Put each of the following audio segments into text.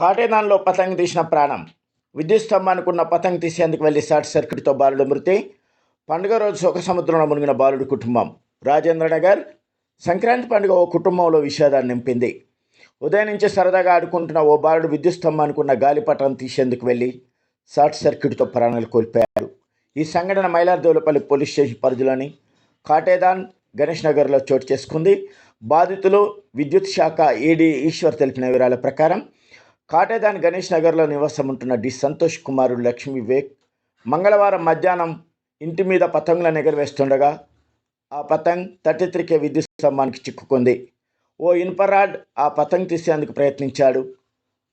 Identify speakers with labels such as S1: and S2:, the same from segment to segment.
S1: కాటేదాన్లో పతంగి తీసిన ప్రాణం. విద్యుత్ స్తంభానికున్న పతంగి తీసేందుకు వెళ్ళి షార్ట్ సర్క్యూట్తో బాలుడు మృతి పండుగ రోజు సుఖ సముద్రంలో మునిగిన బాలుడి కుటుంబం. రాజేంద్ర నగర్ సంక్రాంతి పండుగ ఓ కుటుంబంలో విషాదాన్ని నింపింది. ఉదయం నుంచి సరదాగా ఆడుకుంటున్న ఓ బాలుడు విద్యుత్ స్తంభానికున్న గాలిపటం తీసేందుకు వెళ్ళి షార్ట్ సర్క్యూట్తో ప్రాణాలు కోల్పోయారు. ఈ సంఘటన మైలార్దోలపల్లి పోలీస్ స్టేషన్ పరిధిలోని కాటేదాన్ గణేష్ నగర్లో చోటు చేసుకుంది. బాధితులు విద్యుత్ శాఖ ఈడీ ఈశ్వర్ తెలిపిన వివరాల ప్రకారం కాటేదాన్ గణేష్ నగర్లో నివాసం ఉంటున్న డి. సంతోష్ కుమారు లక్ష్మీ వివేక్ మంగళవారం మధ్యాహ్నం ఇంటి మీద పతంగులను ఎగరవేస్తుండగా ఆ పతంగ్ థర్టీ త్రీ కే విద్యుత్ స్తంభానికి చిక్కుకుంది. ఓ ఇన్పరాడ్ ఆ పతంగ్ తీసేందుకు ప్రయత్నించాడు.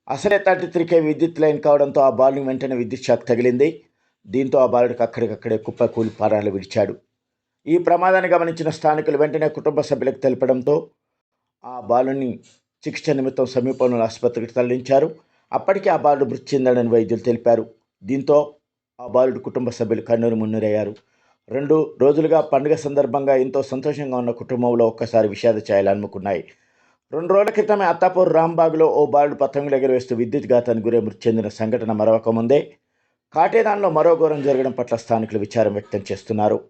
S1: అసలే థర్టీ త్రీ కే విద్యుత్ లైన్ కావడంతో ఆ బాలుని వెంటనే విద్యుత్ షాక్ తగిలింది. దీంతో ఆ బాలుడికి అక్కడికక్కడే కుప్ప కూలి పారాలు విడిచాడు. ఈ ప్రమాదాన్ని గమనించిన స్థానికులు వెంటనే కుటుంబ సభ్యులకు తెలపడంతో ఆ బాలుని చికిత్స నిమిత్తం సమీపంలో ఆసుపత్రికి తరలించారు. అప్పటికే ఆ బాలుడు మృతి చెందాడని వైద్యులు తెలిపారు. దీంతో ఆ బాలుడు కుటుంబ సభ్యులు కన్నూరు మున్నీరయ్యారు. రెండు రోజులుగా పండుగ సందర్భంగా ఎంతో సంతోషంగా ఉన్న కుటుంబంలో ఒక్కసారి విషాద ఛాయలు రెండు రోజుల క్రితమే అత్తాపూర్ రాంబాగ్లో ఓ బాలుడు పతంగులు ఎగరవేస్తూ విద్యుత్ ఘాతానికి గురై మృతి చెందిన సంఘటన మరవకముందే కాటేదాన్లో మరో ఘోరం జరగడం పట్ల స్థానికులు విచారం వ్యక్తం చేస్తున్నారు.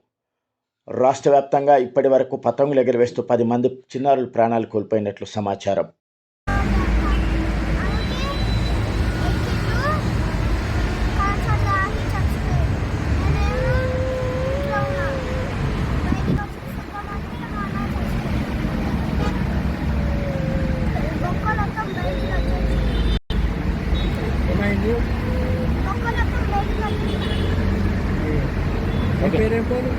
S1: రాష్ట్ర వ్యాప్తంగా ఇప్పటి వరకు పతంగులు ఎగరవేస్తూ పది మంది చిన్నారులు ప్రాణాలు కోల్పోయినట్లు సమాచారం. ఉంది పేరేం పేరు?